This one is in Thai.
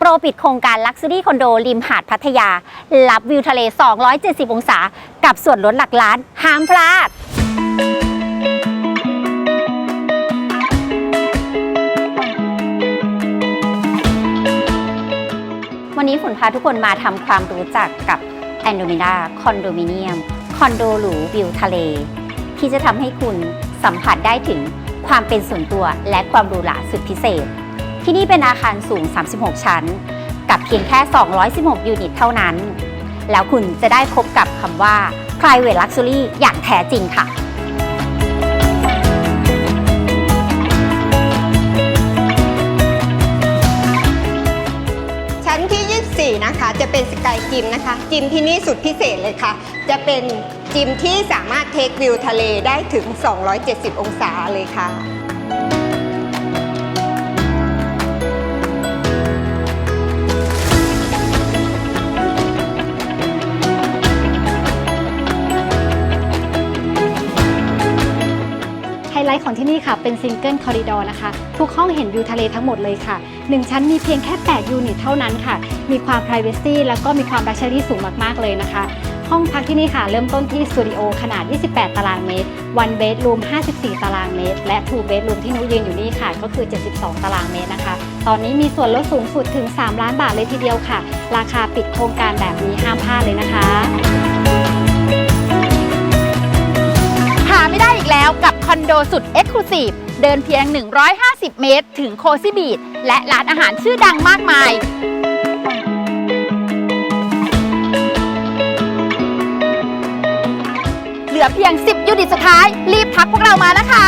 โปรปิดโครงการลักซ์รี่คอนโดริมหาดพัทยา รับวิวทะเล 270 องศา กับส่วนลดหลักล้าน ห้ามพลาด วันนี้ฝนพาทุกคนมาทำความรู้จักกับแอนโดมินาคอนโดมิเนียมคอนโดหรูวิวทะเล ที่จะทำให้คุณสัมผัสได้ถึงความเป็นส่วนตัวและความหรูหราสุดพิเศษ ที่นี่เป็นอาคารสูง 36 ชั้น กับเพียงแค่ 216 ยูนิตเท่านั้น แล้วคุณจะได้พบกับคำว่า private luxury อย่างแท้จริงค่ะชั้นที่ 24 นะคะ จะเป็นสกายจิมนะคะ จิมที่นี่สุดพิเศษเลยค่ะ จะเป็นจิมที่สามารถเทควิวทะเลได้ถึง 270 องศาเลยค่ะ ท์ของที่นี่ค่ะ เป็นซิงเกิลคอริดอร์นะคะ ทุกห้องเห็นวิวทะเลทั้งหมดเลยค่ะ 1 ชั้นมีเพียงแค่ 8 ยูนิตเท่านั้นค่ะ มีความ p r i เวซีแล้วก็มีความ l ั x เชอรี่สูงมาก ๆ เลยนะคะ ห้องพักที่นี่ค่ะ เริ่มต้นที่สตูดิโอขนาด 28 ตารางเมตร one bedroom 54 ตารางเมตร และ two bedroom ที่นุยืนอยู่นี่ค่ะ ก็คือ 72 ตารางเมตรนะคะ ตอนนี้มีส่วนลดสูงสุดถึง 3 ล้านบาทเลยทีเดียวค่ะ ราคาปิดโครงการแบบนี้ห้ามพลาดเลยนะคะ หาไม่ได้อีกแล้วกับ อนโดสุดเอ็กซ์คลูซีฟเดินเพียง 150 เมตร ถึงโคซิบีดและร้านอาหารชื่อดังมากมาย เหลือเพียง 10 ยูนิตสุดท้าย รีบทักพวกเรามานะคะ